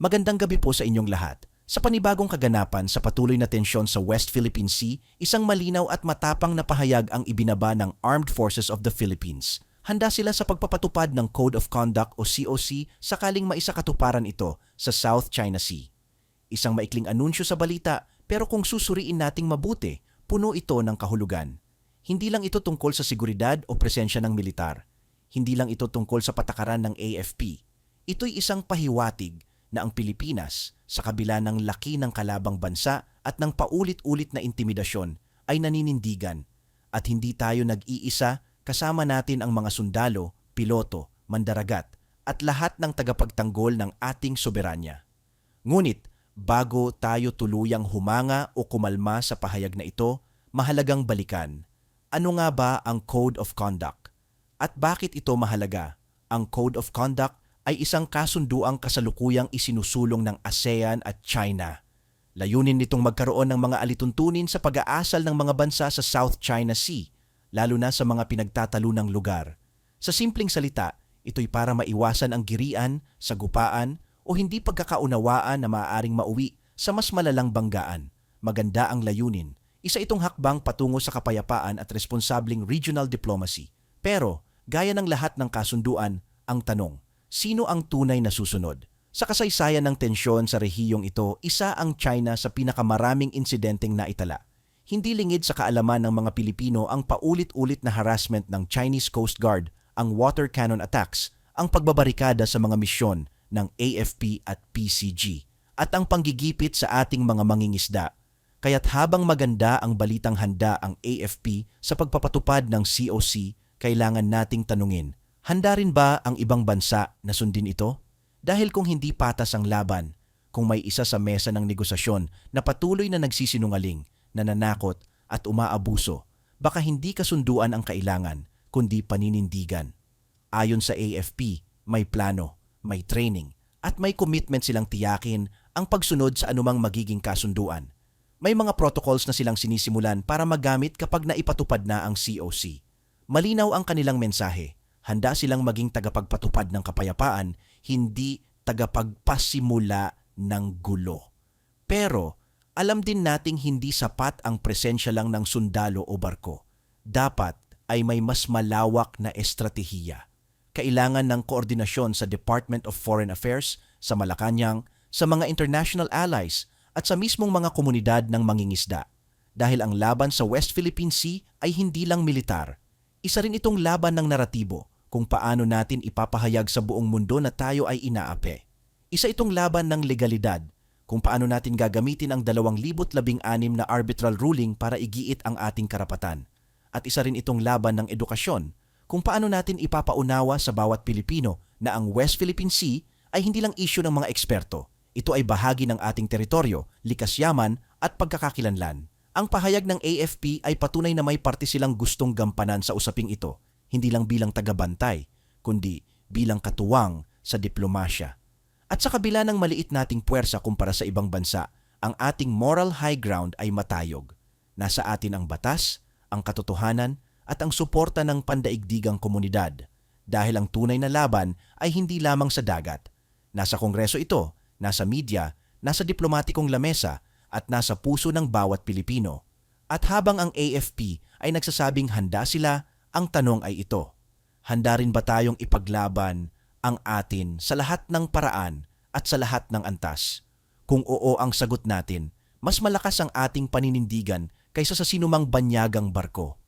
Magandang gabi po sa inyong lahat. Sa panibagong kaganapan sa patuloy na tensyon sa West Philippine Sea, isang malinaw at matapang na pahayag ang ibinaba ng Armed Forces of the Philippines. Handa sila sa pagpapatupad ng Code of Conduct o COC sakaling maisakatuparan ito sa South China Sea. Isang maikling anunsyo sa balita pero kung susuriin nating mabuti, puno ito ng kahulugan. Hindi lang ito tungkol sa seguridad o presensya ng militar. Hindi lang ito tungkol sa patakaran ng AFP. Ito'y isang pahiwatig na ang Pilipinas, sa kabila ng laki ng kalabang bansa at ng paulit-ulit na intimidasyon, ay naninindigan. At hindi tayo nag-iisa kasama natin ang mga sundalo, piloto, mandaragat, at lahat ng tagapagtanggol ng ating soberanya. Ngunit, bago tayo tuluyang humanga o kumalma sa pahayag na ito, mahalagang balikan. Ano nga ba ang Code of Conduct? At bakit ito mahalaga? Ang Code of Conduct ay isang kasunduang kasalukuyang isinusulong ng ASEAN at China. Layunin nitong magkaroon ng mga alituntunin sa pag-aasal ng mga bansa sa South China Sea, lalo na sa mga pinagtatalunang lugar. Sa simpleng salita, ito'y para maiwasan ang girian, sagupaan, o hindi pagkakaunawaan na maaaring mauwi sa mas malalang banggaan. Maganda ang layunin. Isa itong hakbang patungo sa kapayapaan at responsabling regional diplomacy. Pero, gaya ng lahat ng kasunduan, ang tanong, sino ang tunay na susunod? Sa kasaysayan ng tensyon sa rehiyong ito, isa ang China sa pinakamaraming insidenteng naitala. Hindi lingid sa kaalaman ng mga Pilipino ang paulit-ulit na harassment ng Chinese Coast Guard, ang water cannon attacks, ang pagbabarikada sa mga misyon ng AFP at PCG, at ang panggigipit sa ating mga mangingisda. Kaya't habang maganda ang balitang handa ang AFP sa pagpapatupad ng COC, kailangan nating tanungin, handa rin ba ang ibang bansa na sundin ito? Dahil kung hindi patas ang laban, kung may isa sa mesa ng negosasyon na patuloy na nagsisinungaling, nananakot at umaabuso, baka hindi kasunduan ang kailangan, kundi paninindigan. Ayon sa AFP, may plano, may training, at may commitment silang tiyakin ang pagsunod sa anumang magiging kasunduan. May mga protocols na silang sinisimulan para magamit kapag naipatupad na ang COC. Malinaw ang kanilang mensahe. Handa silang maging tagapagpatupad ng kapayapaan, hindi tagapagpasimula ng gulo. Pero alam din nating hindi sapat ang presensya lang ng sundalo o barko. Dapat ay may mas malawak na estratehiya. Kailangan ng koordinasyon sa Department of Foreign Affairs, sa Malacanang, sa mga international allies at sa mismong mga komunidad ng mangingisda. Dahil ang laban sa West Philippine Sea ay hindi lang militar. Isa rin itong laban ng naratibo kung paano natin ipapahayag sa buong mundo na tayo ay inaapi. Isa itong laban ng legalidad kung paano natin gagamitin ang 2016 na arbitral ruling para igiit ang ating karapatan. At isa rin itong laban ng edukasyon kung paano natin ipapaunawa sa bawat Pilipino na ang West Philippine Sea ay hindi lang isyu ng mga eksperto. Ito ay bahagi ng ating teritoryo, likas yaman at pagkakakilanlan. Ang pahayag ng AFP ay patunay na may parte silang gustong gampanan sa usaping ito, hindi lang bilang tagabantay, kundi bilang katuwang sa diplomasya. At sa kabila ng maliit nating puwersa kumpara sa ibang bansa, ang ating moral high ground ay matayog. Nasa atin ang batas, ang katotohanan, at ang suporta ng pandaigdigang komunidad. Dahil ang tunay na laban ay hindi lamang sa dagat. Nasa kongreso ito, nasa media, nasa diplomatikong lamesa, at nasa puso ng bawat Pilipino. At habang ang AFP ay nagsasabing handa sila, ang tanong ay ito. Handa rin ba tayong ipaglaban ang atin sa lahat ng paraan at sa lahat ng antas? Kung oo ang sagot natin, mas malakas ang ating paninindigan kaysa sa sinumang banyagang barko.